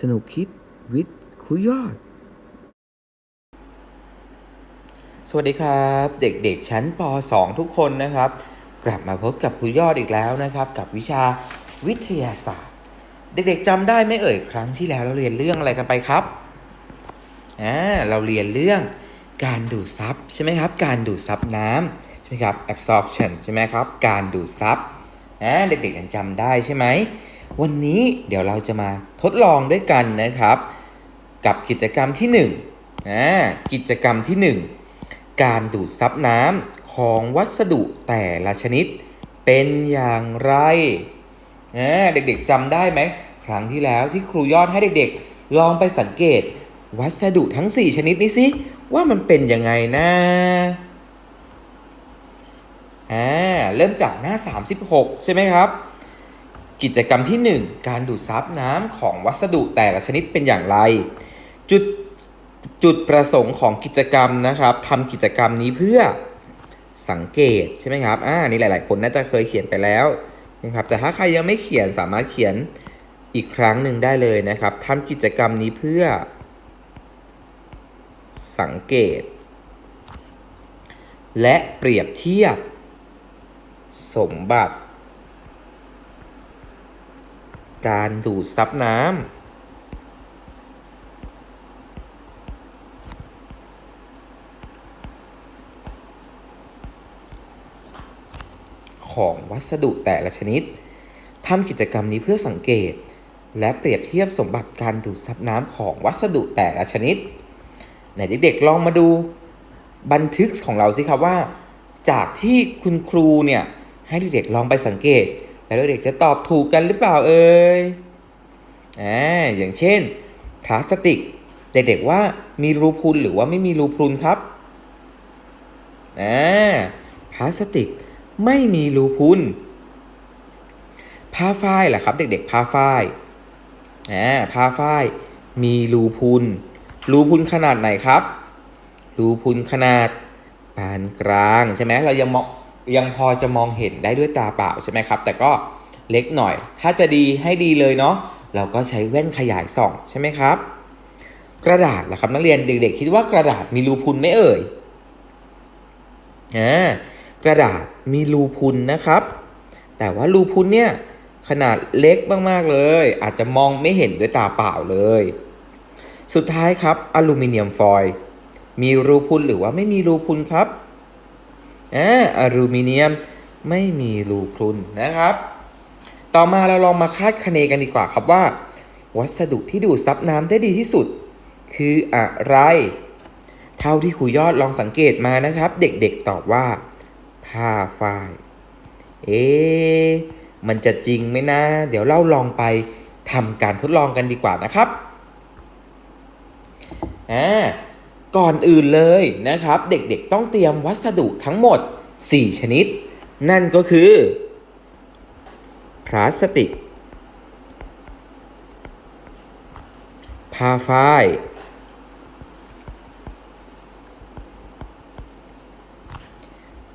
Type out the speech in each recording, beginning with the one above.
สนุกคิดวิทย์ครูยอด สวัสดีครับ เด็กๆ ชั้นป .2 ทุกคนนะครับ กลับมาพบกับครูยอดอีกแล้วนะครับ กับวิชาวิทยาศาสตร์ เด็กๆจำได้ไหมเอ่ยครั้งที่แล้วเราเรียนเรื่องอะไรกันไปครับอ่าเราเรียนเรื่องการดูดซับใช่ไหมครับ การดูดซับน้ำใช่ไหมครับ absorption ใช่ไหมครับ การดูดซับอ่าเด็กๆยังจำได้ใช่ไหม วันนี้เดี๋ยวเราจะมาทดลองด้วยกันนะครับ กับกิจกรรมที่1อ่ากิจกรรมที่ 1 การดูดซับน้ำของวัสดุแต่ละชนิดเป็นอย่างไรอ่าเด็กๆจำได้ไหม ครั้งที่แล้วที่ครูยอดให้เด็กๆ ลองไปสังเกต วัสดุทั้ง 4 ชนิดนี้สิว่ามันเป็นยังไงนะอ่าเริ่มจากหน้า 36 ใช่ไหมครับ กิจกรรมที่ 1 การดูดซับน้ำของวัสดุแต่ละชนิดเป็นอย่างไร จุดจุดประสงค์ของกิจกรรมนะครับทำกิจกรรมนี้เพื่อสังเกตใช่ไหมครับอ่านี่หลาย ๆ คนน่าจะเคยเขียนไปแล้วนะครับแต่ถ้าใครยังไม่เขียนสามารถเขียนอีกครั้งหนึ่งได้เลยนะครับทำกิจกรรมนี้เพื่อ สังเกต และเปรียบเทียบ สมบัติ การดูดซับน้ำของวัสดุแต่ละชนิด ทำกิจกรรมนี้เพื่อสังเกต และเปรียบเทียบสมบัติการดูดซับน้ำของวัสดุแต่ละชนิด ไหนเด็กๆลองมาดูบันทึกของเราสิครับว่า จากที่คุณครูเนี่ยให้เด็กๆลองไปสังเกต แล้วเด็กจะตอบถูกกันหรือเปล่าเอ่ยอ่าอย่างเช่น พลาสติก เด็กๆว่ามีรูพุนหรือว่าไม่มีรูพุนครับอ่าพลาสติกไม่มีรูพุนผ้าฝ้ายล่ะครับ เด็กๆผ้าฝ้ายอ่าผ้าฝ้ายมีรูพุนรูพุนขนาดไหนครับ รูพุนขนาดปานกลางใช่ไหมเรายังมอง ยังพอจะมองเห็นได้ด้วยตาเปล่าใช่ไหมครับ แต่ก็เล็กหน่อย ถ้าจะดีให้ดีเลยเนาะเราก็ใช้แว่นขยายส่องใช่ไหมครับ กระดาษล่ะครับนักเรียนเด็กๆ คิดว่ากระดาษมีรูพุนไหมเอ่ยกระดาษมีรูพุนนะครับ แต่ว่ารูพุนเนี่ยขนาดเล็กมากๆเลย อาจจะมองไม่เห็นด้วยตาเปล่าเลย สุดท้ายครับอลูมิเนียมฟอยล์มีรูพุนหรือว่าไม่มีรูพุนครับ อ่าอลูมิเนียมไม่มีรูพุนนะครับ ต่อมาเราลองมาคาดคะเนกันดีกว่าครับว่า วัสดุที่ดูดซับน้ำได้ดีที่สุด คืออะไร เท่าที่ครูยอดลองสังเกตมานะครับ เด็กๆตอบว่า ผ้าฝ้าย เอ๊ะมันจะจริงไหมนะ เดี๋ยวเราลองไปทำการทดลองกันดีกว่านะครับอ่า ก่อนอื่นเลยนะครับ เด็กๆต้องเตรียมวัสดุทั้งหมด 4 ชนิด นั่นก็คือ พลาสติกผ้าฝ้าย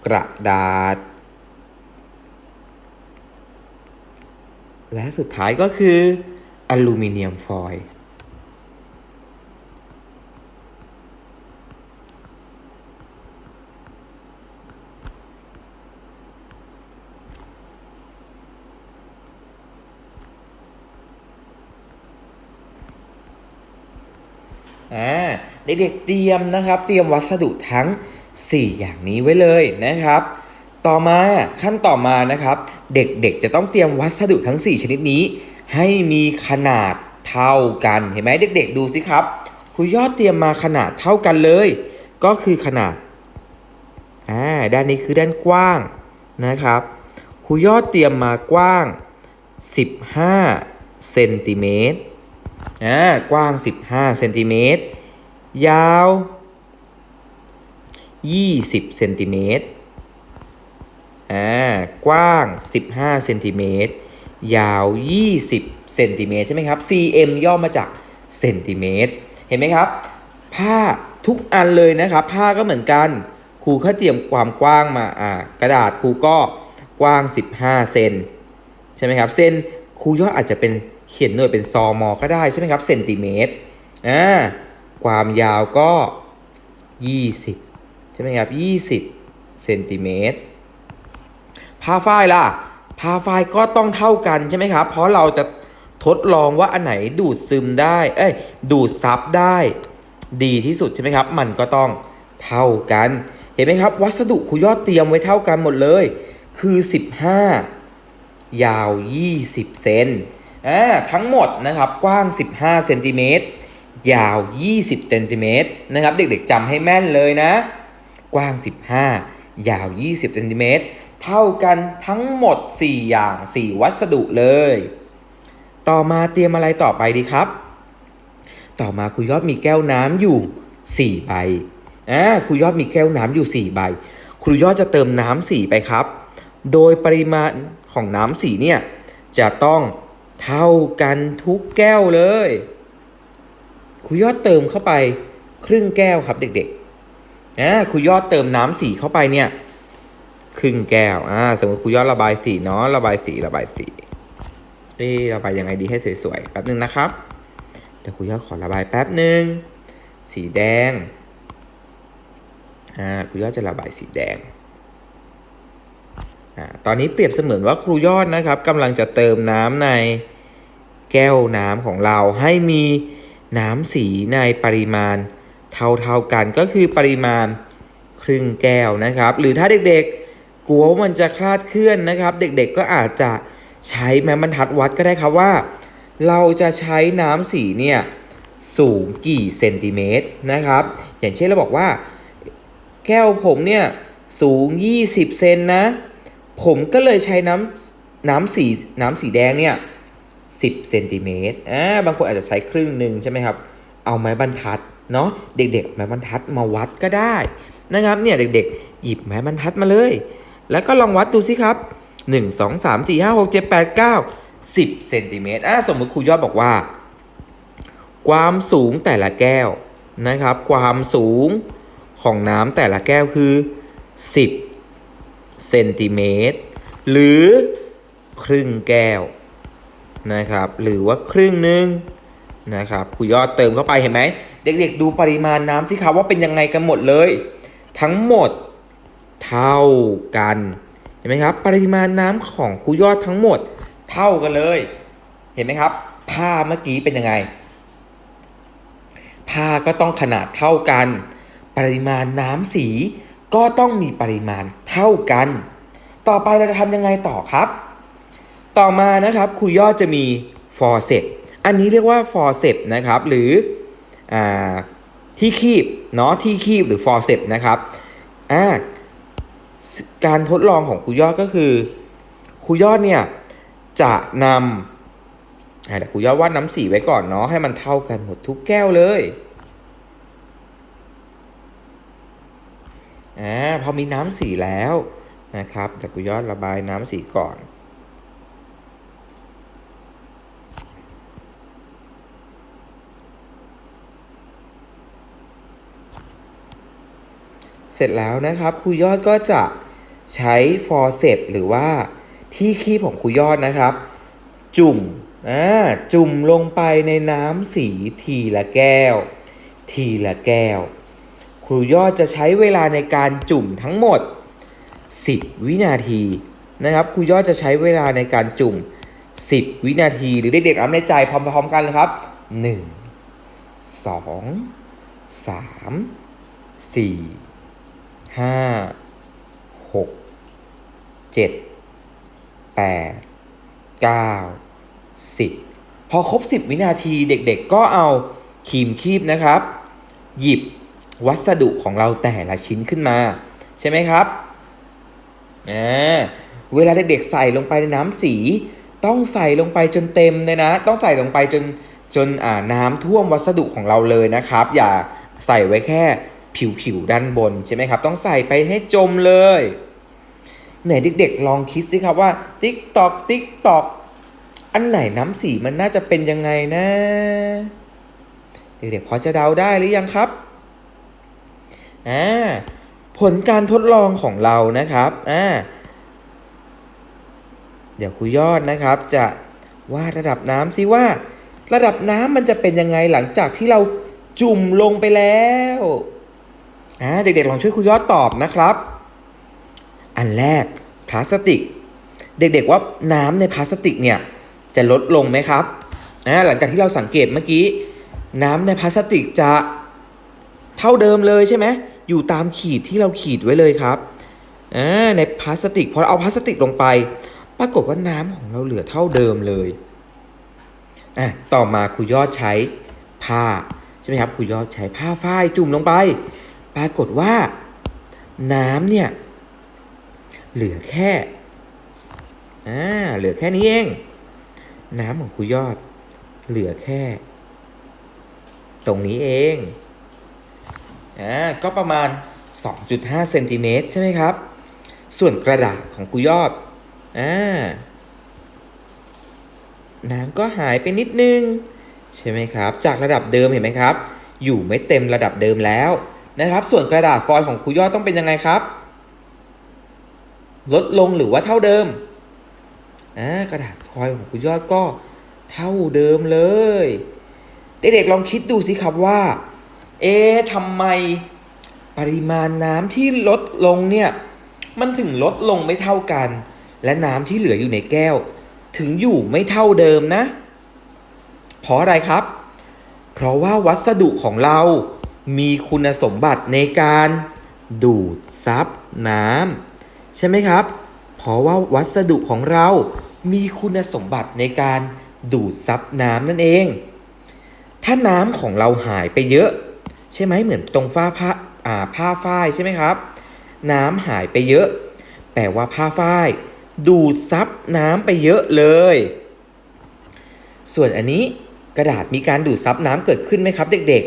กระดาษ และสุดท้ายก็คืออลูมิเนียมฟอยล์ อ่าเด็กๆเตรียมนะครับ เตรียมวัสดุทั้ง 4 อย่างนี้ไว้เลยนะครับ ต่อมาขั้นต่อมานะครับ เด็กๆจะต้องเตรียมวัสดุทั้ง 4 ชนิดนี้ ให้มีขนาดเท่ากันเห็นไหมเด็ก ๆ ดูสิครับครูยอดเตรียมมาขนาดเท่ากันเลย ก็คือขนาดอ่าด้านนี้คือด้านกว้างนะครับครูยอดเตรียมมากว้าง 15เซนติเมตร อ่ากว้าง 15เซนติเมตรยาว 20เซนติเมตรอ่ากว้าง 15เซนติเมตรยาว 20เซนติเมตรใช่ไหมครับ cm ย่อมาจากเซนติเมตรเห็นไหมครับ ผ้าทุกอันเลยนะครับ ผ้าก็เหมือนกันครูเขาเตรียมความกว้างมาอ่ากระดาษครูก็กว้าง 15 เซนใช่ไหมครับ เส้นครูย่ออาจจะเป็น เขียนหน่วยเป็นซอมอก็ได้ใช่ไหมครับเซนติเมตรอ่าความยาวก็ 20 ใช่ไหมครับ 20เซนติเมตรผ้าฝ้ายล่ะผ้าฝ้ายก็ต้องเท่ากันใช่ไหมครับ เพราะเราจะทดลองว่าอันไหนดูดซึมได้ เอ้ย ดูดซับได้ ดีที่สุดใช่ไหมครับ มันก็ต้องเท่ากัน เห็นไหมครับ วัสดุครูยอดเตรียมไว้เท่ากันหมดเลย คือ 15 ยาว 20 เซน อ่าทั้งหมดนะครับกว้าง 15เซนติเมตรยาว 20เซนติเมตรนะครับเด็กๆจำให้แม่นเลยนะ กว้าง 15 ยาว 20เซนติเมตรเท่ากันทั้งหมด 4 อย่าง 4 วัสดุเลย ต่อมาเตรียมอะไรต่อไปดีครับ ต่อมาครูยอดมีแก้วน้ำอยู่ 4 ใบอ่าครูยอดมีแก้วน้ำอยู่ 4 ใบ ครูยอดจะเติมน้ำสีไปครับ โดยปริมาณของน้ำสีเนี่ยจะต้อง เท่ากันทุกแก้วเลยครูยอดเติมเข้าไปครึ่งแก้วครับเด็กๆอ่าครูยอดเติมน้ำสีเข้าไปเนี่ย ครึ่งแก้วอ่าสมมติครูยอดระบายสีเนาะระบายสีระบายสีเอ๊ระบายยังไงดีให้สวยๆแป๊บนึงนะครับแต่ครูยอดขอระบายแป๊บนึงสีแดงอ่าครูยอดจะระบายสีแดง ตอนนี้เปรียบเสมือนว่าครูยอดนะครับกำลังจะเติมน้ำในแก้วน้ำของเราให้มีน้ำสีในปริมาณ เท่าๆกันก็คือปริมาณครึ่งแก้วนะครับ หรือถ้าเด็กๆกลัวว่ามันจะคลาดเคลื่อนนะครับ เด็กๆก็อาจจะใช้แม้บรรทัดวัดก็ได้ครับว่า เราจะใช้น้ำสีเนี่ยสูงกี่เซนติเมตรนะครับ อย่างเช่นเราบอกว่า แก้วผมเนี่ยสูง 20 เซนนะ ผมก็เลยใช้น้ำน้ำสีน้ำสีแดงเนี่ย10เซนติเมตรอ่าบางคนอาจจะใช้ครึ่งหนึ่งใช่ไหมครับ เอาไม้บรรทัดเนาะเด็กๆไม้บรรทัดมาวัดก็ได้นะครับเนี่ยเด็กๆ หยิบไม้บรรทัดมาเลย แล้วก็ลองวัดดูสิครับ 1 2 3 4 5 6 7 8 9 10เซนติเมตรอ่าสมมติครูยอดบอกว่า ความสูงแต่ละแก้วนะครับ ความสูงของน้ำแต่ละแก้วคือ 10 เซนติเมตร หรือครึ่งแก้วนะครับ หรือว่าครึ่งหนึ่งนะครับครูยอดเติมเข้าไปเห็นไหม เด็กๆดูปริมาณน้ำสิครับว่าเป็นยังไงกันหมดเลย ทั้งหมดเท่ากัน เห็นไหมครับ ปริมาณน้ำของครูยอดทั้งหมดเท่ากันเลย เห็นไหมครับ ผ้าเมื่อกี้เป็นยังไง ผ้าก็ต้องขนาดเท่ากัน ปริมาณน้ำสีก็ต้องมีปริมาณเท่ากัน ต่อไปเราจะทำยังไงต่อครับ ต่อมานะครับครูยอดจะมี for s e p อันนี้เรียกว่า for s e p นะครับ หรืออที่คีบเนาะที่คีบหรือ for s e p นะครับการทดลองของครูยอดก็คือครูยอดเนี่ยจะนำเดี๋ยวครูยอดวาดน้ำสีไว้ก่อนเนาะให้มันเท่ากันหมดทุกแก้วเลย อ่าพอมีน้ำสีแล้วนะครับจากครูยอดระบายน้ำสีก่อนเสร็จแล้วนะครับครูยอดก็จะใช้ f o r c e p หรือว่าที่คีบของครูยอดนะครับ จุ่มอ่าจุ่มลงไปในน้ำสีทีละแก้ว ทีละแก้ว ครูยอดจะใช้เวลาในการจุ่มทั้งหมด 10 วินาทีนะครับครูยอดจะใช้เวลาในการจุ่ม 10 วินาทีหรือเด็กๆรับในใจพร้อมๆกันเลยครับ 1 2 3 4ห้าหกเจ็ดแปดเก้าสิบพอครบสิบวินาทีเด็กๆก็เอาครีมคีบนะครับ หยิบ วัสดุของเราแต่ละชิ้นขึ้นมา ใช่ไหมครับอ่าเวลาเด็กๆใส่ลงไปในน้ำสี ต้องใส่ลงไปจนเต็มเลยนะ ต้องใส่ลงไปจนจนอ่าน้ำท่วมวัสดุของเราเลยนะครับ อย่าใส่ไว้แค่ผิวๆด้านบนใช่ไหมครับ ต้องใส่ไปให้จมเลยไหนเด็กๆลองคิดสิครับว่าติ๊กตอกติ๊กตอกอันไหนน้ำสีมันน่าจะเป็นยังไงนะ เด็กๆพอจะเดาได้หรือยังครับ อ่าผลการทดลองของเรานะครับอ่าเดี๋ยวครูยอดนะครับ จะว่าระดับน้ำสิว่า ระดับน้ำมันจะเป็นยังไงหลังจากที่เราจุ่มลงไปแล้วอ่าเด็กๆลองช่วยครูยอดตอบนะครับ อันแรกพลาสติก เด็กๆว่าน้ำในพลาสติกเนี่ยจะลดลงไหมครับอ่าหลังจากที่เราสังเกตเมื่อกี้ น้ำในพลาสติกจะ เท่าเดิมเลยใช่ไหมอยู่ตามขีดที่เราขีดไว้เลยครับอ่าในพลาสติกพอเอาพลาสติกลงไป ปรากฏว่าน้ำของเราเหลือเท่าเดิมเลยอะต่อมาครูยอดใช้ผ้าใช่ไหมครับครูยอดใช้ผ้าฝ้ายจุ่มลงไป ปรากฏว่าน้ำเนี่ยเหลือแค่อ่าเหลือแค่นี้เอง น้ำของครูยอด เหลือแค่ ตรงนี้เอง อ่าก็ประมาณ 2.5เซนติเมตรใช่ไหมครับ ส่วนกระดาษของครูยอดอ่าน้ำก็หายไปนิดนึง ใช่ไหมครับ จากระดับเดิมเห็นไหมครับ อยู่ไม่เต็มระดับเดิมแล้วนะครับ ส่วนกระดาษฟอยล์ของครูยอดต้องเป็นยังไงครับ ลดลงหรือว่าเท่าเดิมอ่ากระดาษฟอยล์ของครูยอดก็เท่าเดิมเลย เด็กๆลองคิดดูสิครับว่า เอ๊ะทำไมปริมาณน้ำที่ลดลงเนี่ย มันถึงลดลงไม่เท่ากัน และน้ำที่เหลืออยู่ในแก้ว ถึงอยู่ไม่เท่าเดิมนะ เพราะอะไรครับ เพราะว่าวัสดุของเรามีคุณสมบัติในการดูดซับน้ำใช่ไหมครับ เพราะว่าวัสดุของเรามีคุณสมบัติในการดูดซับน้ำนั่นเอง ถ้าน้ำของเราหายไปเยอะ ใช่ไหมเหมือนตรงฝ้าผ้าอ่าผ้าฝ้ายใช่ไหมครับ น้ำหายไปเยอะ แปลว่าผ้าฝ้าย ดูดซับน้ำไปเยอะเลย ส่วนอันนี้กระดาษมีการดูดซับน้ำเกิดขึ้นไหมครับ เด็ก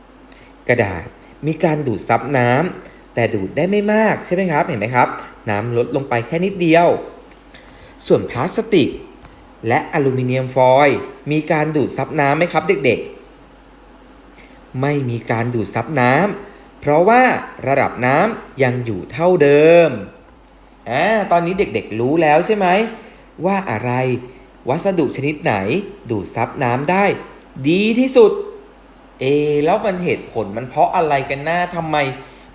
ๆ กระดาษมีการดูดซับน้ำแต่ดูดได้ไม่มากใช่ไหมครับเห็นไหมครับ น้ำลดลงไปแค่นิดเดียว ส่วนพลาสติก และอลูมิเนียมฟอยล์มีการดูดซับน้ำไหมครับ เด็กๆ ไม่มีการดูดซับน้ำเพราะว่าระดับน้ำยังอยู่เท่าเดิมอ่าตอนนี้เด็กๆรู้แล้วใช่ไหมว่าอะไรวัสดุชนิดไหนดูดซับน้ำได้ ดีที่สุด เอ แล้วมันเหตุผลมันเพราะอะไรกันนะทำไม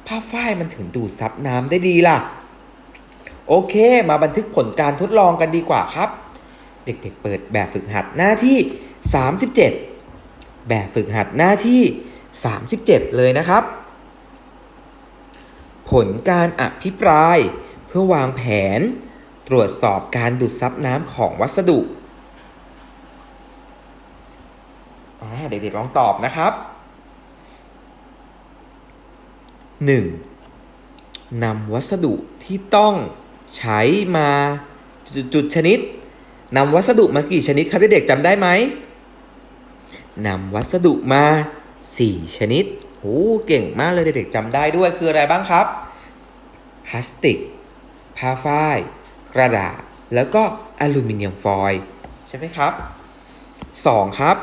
ผ้าฝ้ายมันถึงดูดซับน้ำได้ดีล่ะ โอเค มาบันทึกผลการทดลองกันดีกว่าครับ เด็กๆเปิดแบบฝึกหัดหน้าที่ 37 แบบฝึกหัดหน้าที่ 37 เลยนะครับ ผลการอภิปราย เพื่อวางแผน ตรวจสอบการดูดซับน้ำของวัสดุเด็กๆลองตอบนะครับ 1. นำวัสดุที่ต้องใช้มาจุดๆชนิดนำวัสดุมากี่ชนิดครับเด็กๆจำได้ไหม นำวัสดุมา 4 ชนิดโอ้เก่งมากเลยเด็กๆจำได้ด้วยคืออะไรบ้างครับ พลาสติก ผ้าฝ้าย กระดาษ แล้วก็อลูมิเนียมฟอยล์ใช่ไหมครับ 2. ครับ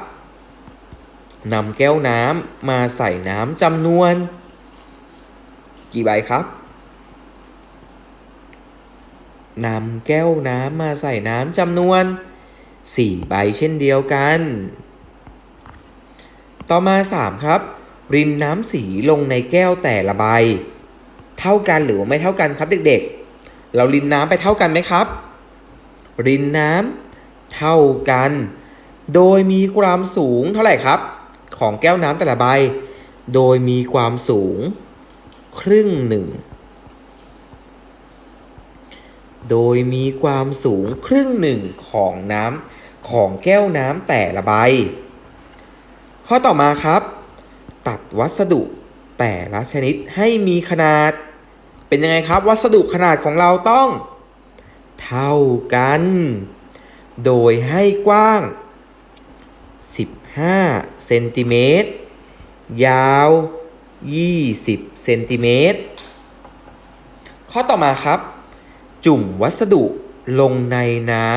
นำแก้วน้ำมาใส่น้ำจำนวน กี่ใบครับนำแก้วน้ำมาใส่น้ำจำนวน 4 ใบเช่นเดียวกัน ต่อมา 3 ครับ รินน้ำสีลงในแก้วแต่ละใบ เท่ากันหรือไม่เท่ากันครับเด็กๆ เรารินน้ำไปเท่ากันไหมครับ รินน้ำเท่ากัน โดยมีความสูงเท่าไหร่ครับ ของแก้วน้ำแต่ละใบ โดยมีความสูง ครึ่งหนึ่งโดยมีความสูงครึ่งหนึ่งของน้ำของแก้วน้ำแต่ละใบ ข้อต่อมาครับตัดวัสดุแต่ละชนิดให้มีขนาด เป็นยังไงครับ วัสดุขนาดของเราต้อง เท่ากัน โดยให้กว้าง 15 เซนติเมตร ยาว 20 เซนติเมตร ข้อต่อมาครับ จุ่มวัสดุลงในน้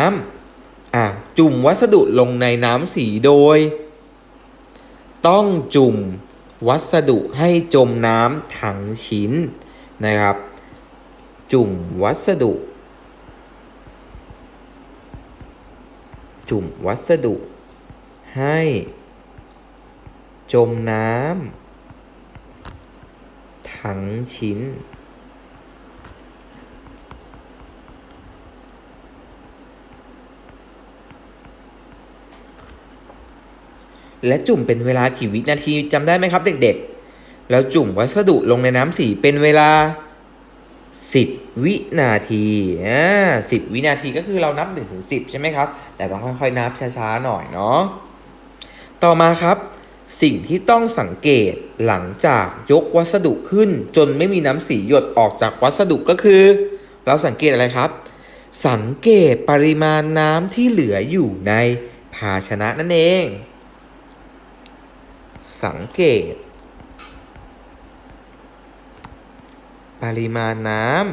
ำอะจุ่มวัสดุลงในน้ำสีโดย ต้องจุ่มวัสดุให้จมน้ำถังชิ้นนะครับ จุ่มวัสดุ จุ่มวัสดุ ให้ จมน้ำถังชิ้น และจุ่มเป็นเวลากี่วินาทีจำได้ไหมครับเด็กๆ แล้วจุ่มวัสดุลงในน้ำสีเป็นเวลา 10 วินาทีอ่า10วินาทีก็คือเรานับ1ถึง10 ใช่ไหมครับ แต่ต้องค่อยๆนับช้าๆหน่อยเนาะต่อมาครับสิ่งที่ต้องสังเกตหลังจากยกวัสดุขึ้น จนไม่มีน้ำสีหยดออกจากวัสดุก็คือ เราสังเกตอะไรครับ สังเกตปริมาณน้ำที่เหลืออยู่ในภาชนะนั่นเอง สังเกต ปริมาณน้ำ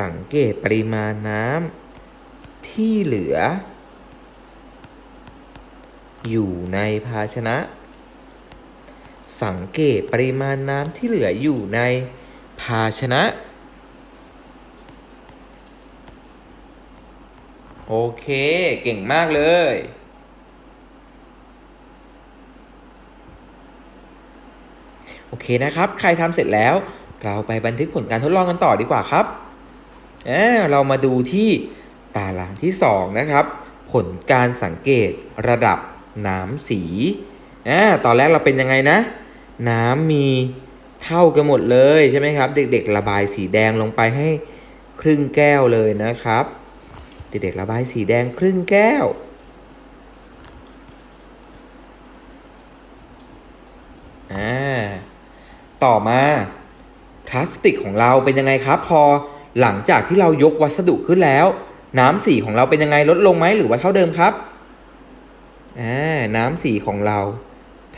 สังเกตปริมาณน้ำที่เหลือ อยู่ในภาชนะ สังเกตปริมาณน้ำที่เหลืออยู่ในภาชนะ โอเค เก่งมากเลย โอเคนะครับ ใครทำเสร็จแล้ว เราไปบันทึกผลการทดลองกันต่อดีกว่าครับอ่าเรามาดูที่ตารางที่ 2 นะครับ ผลการสังเกตระดับน้ำสีอตอนแรกเราเป็นยังไงนะ น้ำมีเท่ากันหมดเลยใช่ไหมครับ เด็กๆ ระบายสีแดงลงไปให้ครึ่งแก้วเลยนะครับ เด็กๆระบายสีแดงครึ่งแก้ว อ่า ต่อมาพลาสติกของเราเป็นยังไงครับพอหลังจากที่เรายกวัสดุขึ้นแล้ว น้ำสีของเราเป็นยังไงลดลงไหมหรือว่าเท่าเดิมครับอ่าน้ำสีของเรา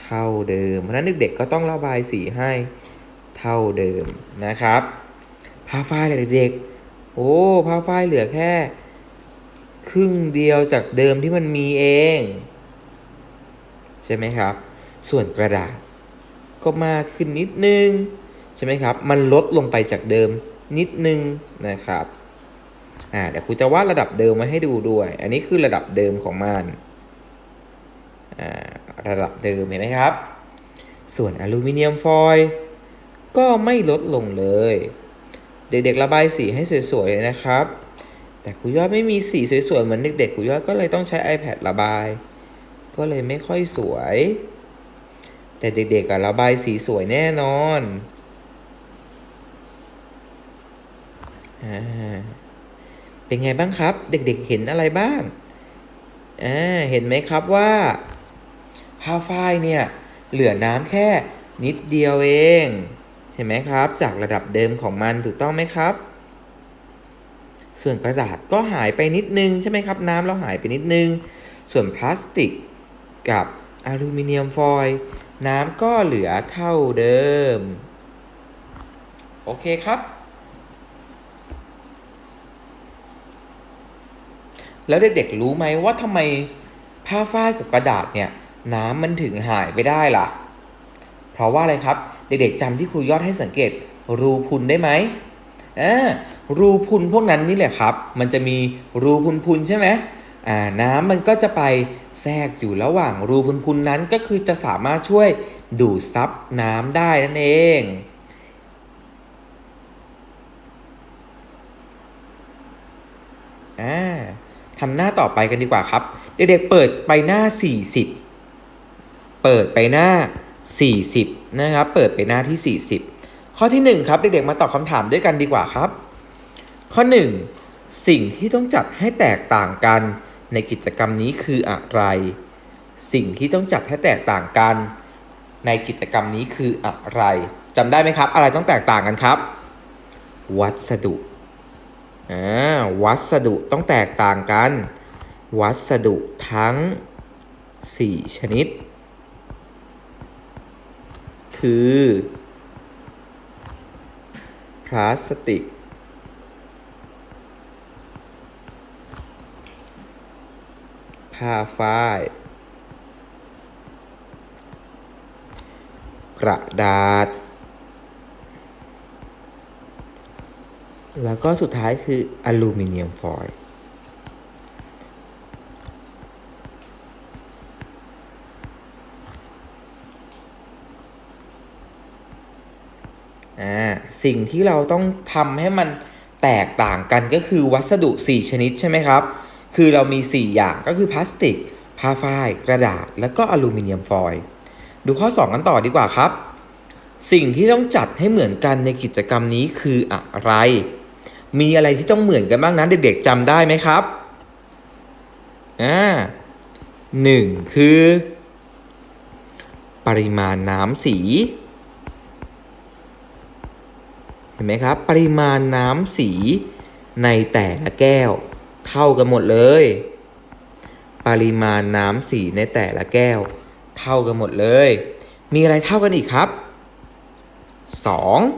เท่าเดิมเพราะนั้นเด็กๆก็ต้องระบายสีให้เท่าเดิมนะครับผ้าฝ้ายเลยเด็กๆโอ้ผ้าฝ้ายเหลือแค่ ครึ่งเดียวจากเดิมที่มันมีเอง ใช่ไหมครับ ส่วนกระดาษ ก็มากขึ้นนิดนึง ใช่ไหมครับ มันลดลงไปจากเดิมนิดนึงนะครับอ่าเดี๋ยวครูจะวาดระดับเดิมมาให้ดูด้วย อันนี้คือระดับเดิมของมันอ่าระดับเดิมเห็นไหมครับ ส่วนอลูมิเนียมฟอยล์ก็ไม่ลดลงเลย เด็กๆระบายสีให้สวยๆเลยนะครับ แต่ครูยอดไม่มีสีสวยๆเหมือนเด็กๆครูยอดก็เลยต้องใช้ iPad ระบาย ก็เลยไม่ค่อยสวย แต่เด็กๆอะระบายสีสวยแน่นอนอ่าเป็นไงบ้างครับ เด็กๆเห็นอะไรบ้างอ่าเห็นไหมครับว่าผ้าฝ้ายเนี่ยเหลือน้ำแค่นิดเดียวเอง เห็นไหมครับ จากระดับเดิมของมันถูกต้องไหมครับ ส่วนกระดาษก็หายไปนิดนึงใช่ไหมครับ น้ำเราหายไปนิดนึง ส่วนพลาสติกกับอลูมิเนียมฟอยล์น้ำก็เหลือเท่าเดิม โอเคครับ แล้วเด็กๆรู้ไหมว่าทำไมผ้าฝ้ายกับกระดาษเนี่ย น้ำมันถึงหายไปได้ล่ะ เพราะว่าอะไรครับ เด็กๆจำที่ครูยอดให้สังเกตรูพุนได้ไหมอ่า รูพุนพวกนั้นนี่แหละครับ มันจะมีรูพุนๆใช่ไหมอ่าน้ำมันก็จะไปแทรกอยู่ระหว่างรูพุนๆนั้นก็คือจะสามารถช่วยดูดซับน้ำได้นั่นเองอ่าทำหน้าต่อไปกันดีกว่าครับ เด็กๆเปิดไปหน้า 40 เปิดไปหน้า 40 นะครับ เปิดไปหน้าที่ 40 ข้อที่ 1 ครับ เด็กๆมาตอบคำถามด้วยกันดีกว่าครับ ข้อ 1 สิ่งที่ต้องจัดให้แตกต่างกันในกิจกรรมนี้คืออะไร สิ่งที่ต้องจัดให้แตกต่างกัน ในกิจกรรมนี้คืออะไรจำได้ไหมครับ อะไรต้องแตกต่างกันครับ วัสดุอ่าวัสดุต้องแตกต่างกัน วัสดุทั้ง 4 ชนิด คือ พลาสติก ผ้าฝ้าย กระดาษ แล้วก็สุดท้ายคืออลูมิเนียมฟอยล์อ่าสิ่งที่เราต้องทำให้มันแตกต่างกันก็คือวัสดุ 4 ชนิดใช่ไหมครับ คือเรามี 4 อย่างก็คือพลาสติกผ้าฝ้ายกระดาษ แล้วก็อลูมิเนียมฟอยล์ดูข้อ 2 กันต่อดีกว่าครับ สิ่งที่ต้องจัดให้เหมือนกันในกิจกรรมนี้คืออะไร มีอะไรที่ต้องเหมือนกันบ้างนั้นเด็กๆจำได้ไหมครับอ่าหนึ่งคือ ปริมาณน้ำสีเห็นไหมครับ ปริมาณน้ำสีในแต่ละแก้ว เท่ากันหมดเลย ปริมาณน้ำสีในแต่ละแก้ว เท่ากันหมดเลย มีอะไรเท่ากันอีกครับ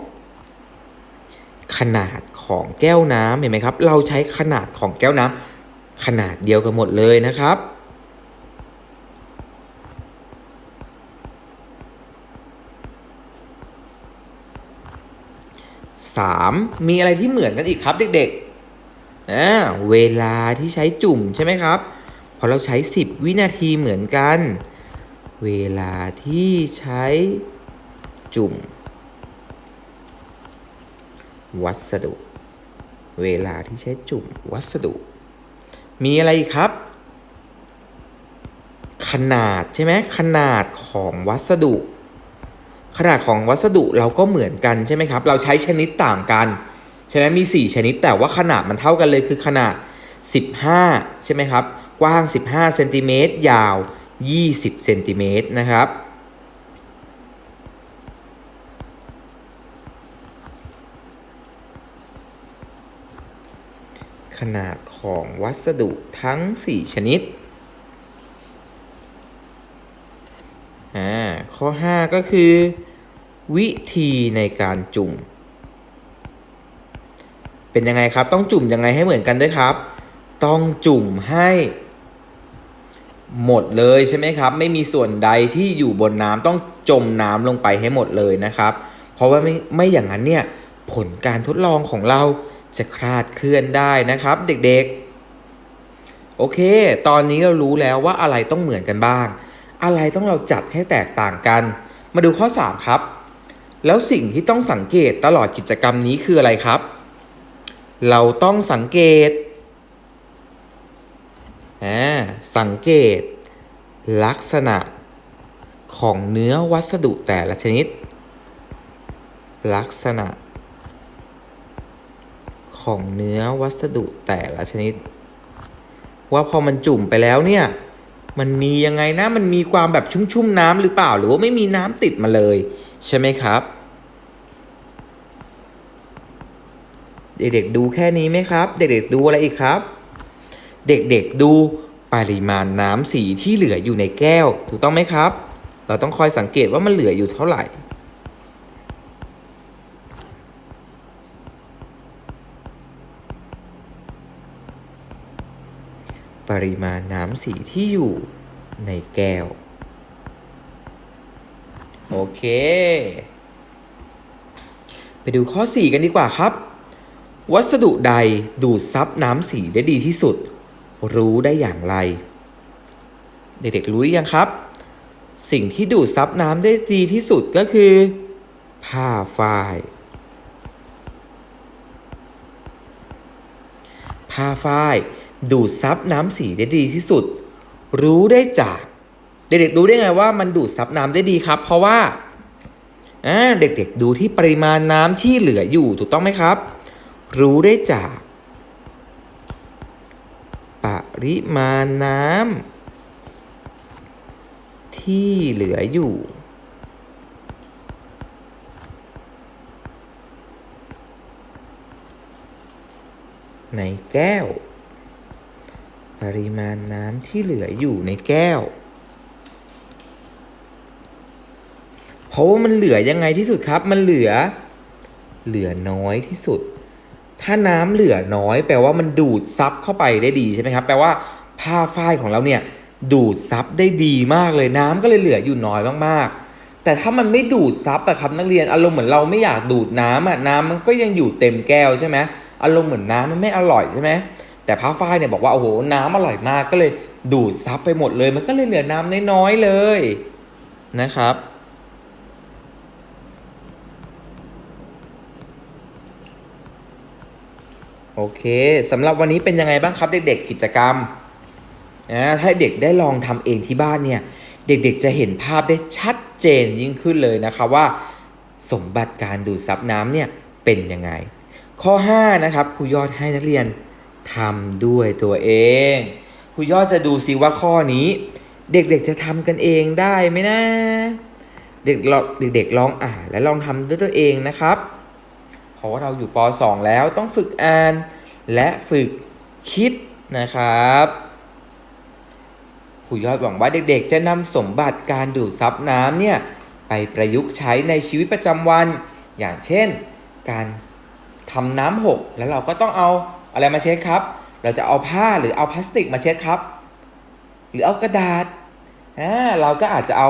2. ขนาดของแก้วน้ำเห็นไหมครับ เราใช้ขนาดของแก้วน้ำขนาดเดียวกันหมดเลยนะครับ 3. มีอะไรที่เหมือนกันอีกครับเด็กๆ อ่าเวลาที่ใช้จุ่มใช่ไหมครับพอเราใช้ 10 วินาทีเหมือนกัน เวลาที่ใช้จุ่ม วัสดุ เวลาที่ใช้จุ่มวัสดุ มีอะไรครับ ขนาดใช่ไหมขนาดของวัสดุ ขนาดของวัสดุเราก็เหมือนกันใช่ไหมครับ เราใช้ชนิดต่างกัน ใช่ไหมมี 4 ชนิดแต่ว่าขนาดมันเท่ากันเลยคือขนาด 15 ใช่ไหมครับ กว้าง 15เซนติเมตรยาว 20เซนติเมตรนะครับขนาดของวัสดุทั้ง 4 ชนิด ข้อ 5 ก็คือ วิธีในการจุ่ม เป็นยังไงครับ ต้องจุ่มยังไงให้เหมือนกันด้วยครับ ต้องจุ่มให้หมดเลยใช่ไหมครับ ไม่มีส่วนใดที่อยู่บนน้ำต้องจมน้ำลงไปให้หมดเลยนะครับ เพราะว่าไม่ไม่อย่างนั้นเนี่ยผลการทดลองของเราจะคลาดเคลื่อนได้นะครับ เด็กๆ โอเค ตอนนี้เรารู้แล้วว่าอะไรต้องเหมือนกันบ้าง อะไรต้องเราจัดให้แตกต่างกัน มาดูข้อ 3 ครับ แล้วสิ่งที่ต้องสังเกตตลอดกิจกรรมนี้คืออะไรครับ เราต้องสังเกตอ่าสังเกต ลักษณะของเนื้อวัสดุแต่ละชนิด ลักษณะ ของเนื้อวัสดุแต่ละชนิด ว่าพอมันจุ่มไปแล้วเนี่ย มันมียังไงนะ มันมีความแบบชุ่มๆน้ำหรือเปล่า หรือว่าไม่มีน้ำติดมาเลย ใช่ไหมครับ เด็กๆดูแค่นี้ไหมครับ เด็กๆดูอะไรอีกครับ เด็กๆดูปริมาณน้ำสีที่เหลืออยู่ในแก้ว ถูกต้องไหมครับ เราต้องคอยสังเกตว่ามันเหลืออยู่เท่าไหร่ปริมาณน้ำสีที่อยู่ในแก้ว โอเค ไปดูข้อ 4 กันดีกว่าครับ วัสดุใดดูดซับน้ำสีได้ดีที่สุด รู้ได้อย่างไร เด็กๆรู้หรือยังครับ สิ่งที่ดูดซับน้ำได้ดีที่สุดก็คือ ผ้าฝ้าย ผ้าฝ้ายดูดซับน้ำสีได้ดีที่สุด รู้ได้จาก เด็กๆรู้ได้ไงว่ามันดูดซับน้ำได้ดีครับ เพราะว่าอ่าเด็กๆดูที่ปริมาณน้ำที่เหลืออยู่ถูกต้องไหมครับ รู้ได้จาก ปริมาณน้ำที่เหลืออยู่ ในแก้ว ปริมาณน้ำที่เหลืออยู่ในแก้ว เพราะว่ามันเหลือยังไงที่สุดครับ มันเหลือ เหลือน้อยที่สุด ถ้าน้ำเหลือน้อย แปลว่ามันดูดซับเข้าไปได้ดีใช่ไหมครับ แปลว่าผ้าฝ้ายของเราเนี่ยดูดซับได้ดีมากเลยน้ำก็เลยเหลืออยู่น้อยมากๆ แต่ถ้ามันไม่ดูดซับอะครับนักเรียนอารมณ์เหมือนเราไม่อยากดูดน้ำอะน้ำมันก็ยังอยู่เต็มแก้วใช่ไหมอารมณ์เหมือนน้ำมันไม่อร่อยใช่ไหมแต่พระฝ้ายเนี่ยบอกว่าโอ้โหน้ำอร่อยมากก็เลยดูดซับไปหมดเลย มันก็เลยเหลือน้ำน้อยๆเลยนะครับ โอเคสำหรับวันนี้เป็นยังไงบ้างครับ เด็ก ๆ กิจกรรมนะถ้าเด็กได้ลองทำเองที่บ้านเนี่ย เด็กๆจะเห็นภาพได้ชัดเจนยิ่งขึ้นเลยนะคะว่า สมบัติการดูดซับน้ำเนี่ยเป็นยังไง ข้อ 5 นะครับครูยอดให้นักเรียนทำด้วยตัวเองครูยอดจะดูซิว่าข้อนี้ เด็กๆจะทำกันเองได้ไหมนะ เด็กลองเด็กๆลองอ่านและลองทำด้วยตัวเองนะครับ เพราะว่าเราอยู่ป .2 แล้วต้องฝึกอ่าน และฝึกคิดนะครับครูยอดหวังว่าเด็กๆ จะนำสมบัติการดูดซับน้ำเนี่ยไปประยุกต์ใช้ในชีวิตประจำวัน อย่างเช่น การทำน้ำหก แล้วเราก็ต้องเอาอะไรมาเช็ดครับ เราจะเอาผ้าหรือเอาพลาสติกมาเช็ดครับ หรือเอากระดาษอ่าเราก็อาจจะเอา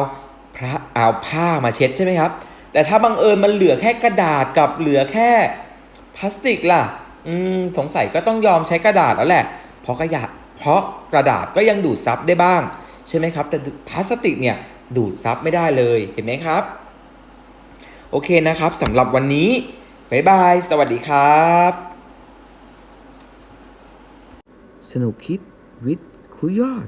พระเอาผ้ามาเช็ดใช่ไหมครับ แต่ถ้าบังเอิญมันเหลือแค่กระดาษกับเหลือแค่พลาสติกล่ะ อืมสงสัยก็ต้องยอมใช้กระดาษแล้วแหละ เพราะกระดาษเพราะกระดาษก็ยังดูดซับได้บ้าง ใช่ไหมครับ แต่พลาสติกเนี่ยดูดซับไม่ได้เลยเห็นไหมครับ โอเคนะครับสำหรับวันนี้บ๊ายบาย สวัสดีครับ สนุกคิดวิทย์คุยยอด